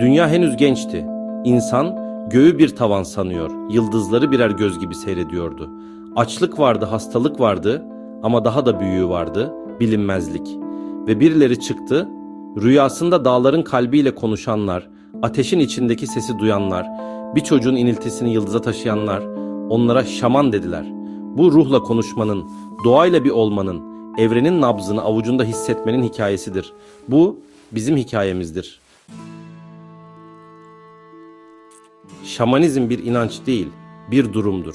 Dünya henüz gençti. İnsan göğü bir tavan sanıyor, yıldızları birer göz gibi seyrediyordu. Açlık vardı, hastalık vardı ama daha da büyüğü vardı, bilinmezlik. Ve birileri çıktı, rüyasında dağların kalbiyle konuşanlar, ateşin içindeki sesi duyanlar, bir çocuğun iniltisini yıldıza taşıyanlar, onlara şaman dediler. Bu ruhla konuşmanın, doğayla bir olmanın, evrenin nabzını avucunda hissetmenin hikayesidir. Bu bizim hikayemizdir. Şamanizm bir inanç değil, bir durumdur.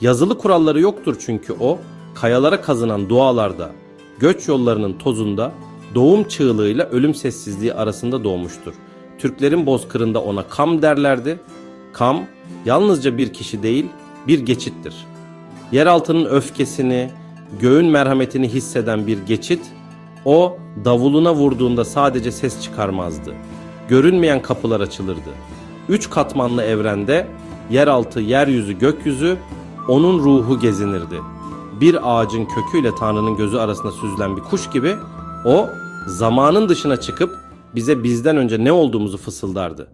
Yazılı kuralları yoktur çünkü o, kayalara kazınan dualarda, göç yollarının tozunda, doğum çığlığıyla ölüm sessizliği arasında doğmuştur. Türklerin bozkırında ona kam derlerdi. Kam, yalnızca bir kişi değil, bir geçittir. Yeraltının öfkesini, göğün merhametini hisseden bir geçit, o davuluna vurduğunda sadece ses çıkarmazdı. Görünmeyen kapılar açılırdı. Üç katmanlı evrende yeraltı, yeryüzü, gökyüzü onun ruhu gezinirdi. Bir ağacın köküyle Tanrı'nın gözü arasında süzülen bir kuş gibi o zamanın dışına çıkıp bize bizden önce ne olduğumuzu fısıldardı.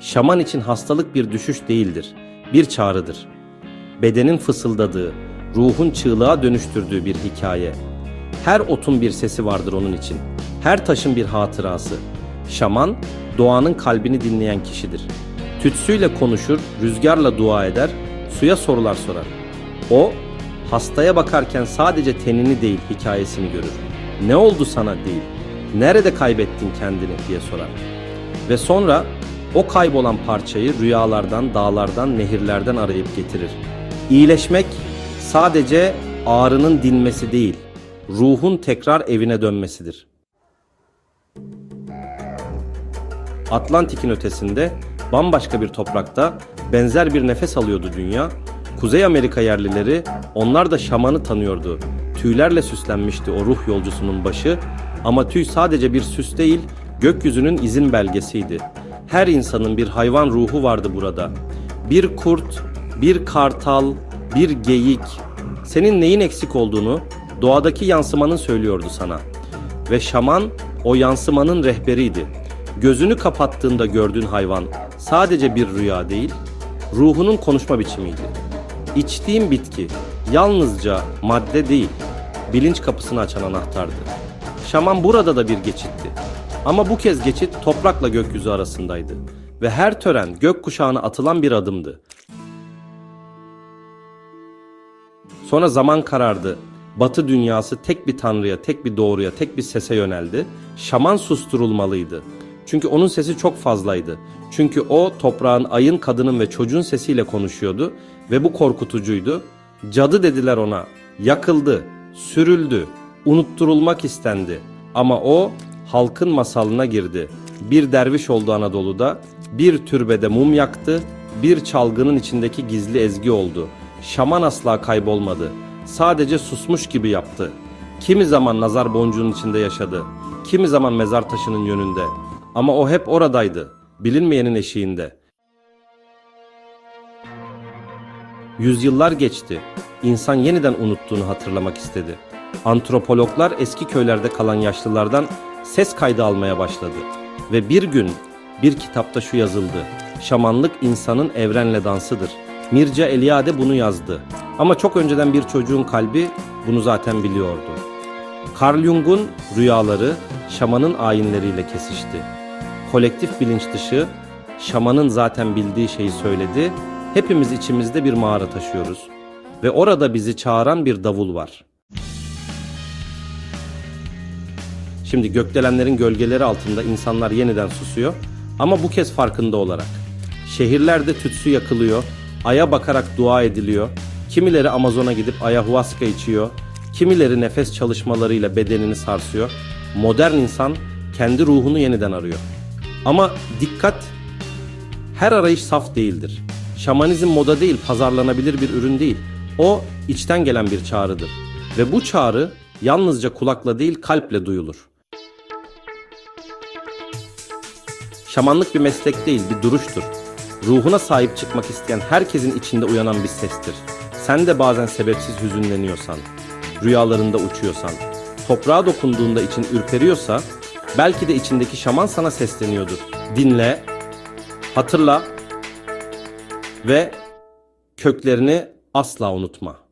Şaman için hastalık bir düşüş değildir, bir çağrıdır. Bedenin fısıldadığı, ruhun çığlığa dönüştürdüğü bir hikaye. Her otun bir sesi vardır onun için. Her taşın bir hatırası. Şaman, doğanın kalbini dinleyen kişidir. Tütsüyle konuşur, rüzgarla dua eder, suya sorular sorar. O, hastaya bakarken sadece tenini değil hikayesini görür. Ne oldu sana değil, nerede kaybettin kendini diye sorar. Ve sonra o kaybolan parçayı rüyalardan, dağlardan, nehirlerden arayıp getirir. İyileşmek sadece ağrının dinmesi değil, ruhun tekrar evine dönmesidir. Atlantik'in ötesinde bambaşka bir toprakta benzer bir nefes alıyordu dünya. Kuzey Amerika yerlileri onlar da şamanı tanıyordu. Tüylerle süslenmişti o ruh yolcusunun başı ama tüy sadece bir süs değil, gökyüzünün izin belgesiydi. Her insanın bir hayvan ruhu vardı burada. Bir kurt, bir kartal, bir geyik. Senin neyin eksik olduğunu doğadaki yansımanın söylüyordu sana. Ve şaman o yansımanın rehberiydi. Gözünü kapattığında gördüğün hayvan sadece bir rüya değil, ruhunun konuşma biçimiydi. İçtiğin bitki yalnızca madde değil, bilinç kapısını açan anahtardı. Şaman burada da bir geçitti. Ama bu kez geçit toprakla gökyüzü arasındaydı ve her tören gök kuşağına atılan bir adımdı. Sonra zaman karardı. Batı dünyası tek bir tanrıya, tek bir doğruya, tek bir sese yöneldi. Şaman susturulmalıydı. Çünkü onun sesi çok fazlaydı. Çünkü o toprağın, ayın, kadının ve çocuğun sesiyle konuşuyordu ve bu korkutucuydu. Cadı dediler ona. Yakıldı, sürüldü, unutturulmak istendi. Ama o halkın masalına girdi. Bir derviş oldu Anadolu'da, bir türbede mum yaktı, bir çalgının içindeki gizli ezgi oldu. Şaman asla kaybolmadı. Sadece susmuş gibi yaptı. Kimi zaman nazar boncuğunun içinde yaşadı. Kimi zaman mezar taşının yönünde. Ama o hep oradaydı. Bilinmeyenin eşiğinde. Yüzyıllar geçti. İnsan yeniden unuttuğunu hatırlamak istedi. Antropologlar eski köylerde kalan yaşlılardan ses kaydı almaya başladı. Ve bir gün bir kitapta şu yazıldı. Şamanlık insanın evrenle dansıdır. Mircea Eliade bunu yazdı. Ama çok önceden bir çocuğun kalbi bunu zaten biliyordu. Carl Jung'un rüyaları şamanın ayinleriyle kesişti. Kolektif bilinç dışı şamanın zaten bildiği şeyi söyledi. Hepimiz içimizde bir mağara taşıyoruz ve orada bizi çağıran bir davul var. Şimdi gökdelenlerin gölgeleri altında insanlar yeniden susuyor ama bu kez farkında olarak. Şehirlerde tütsü yakılıyor, aya bakarak dua ediliyor. Kimileri Amazon'a gidip ayahuasca içiyor, kimileri nefes çalışmalarıyla bedenini sarsıyor. Modern insan kendi ruhunu yeniden arıyor. Ama dikkat, her arayış saf değildir. Şamanizm moda değil, pazarlanabilir bir ürün değil. O içten gelen bir çağrıdır. Ve bu çağrı yalnızca kulakla değil kalple duyulur. Şamanlık bir meslek değil, bir duruştur. Ruhuna sahip çıkmak isteyen herkesin içinde uyanan bir sestir. Sen de bazen sebepsiz hüzünleniyorsan, rüyalarında uçuyorsan, toprağa dokunduğunda için ürperiyorsa, Belki de içindeki şaman sana sesleniyordur. Dinle, hatırla ve köklerini asla unutma.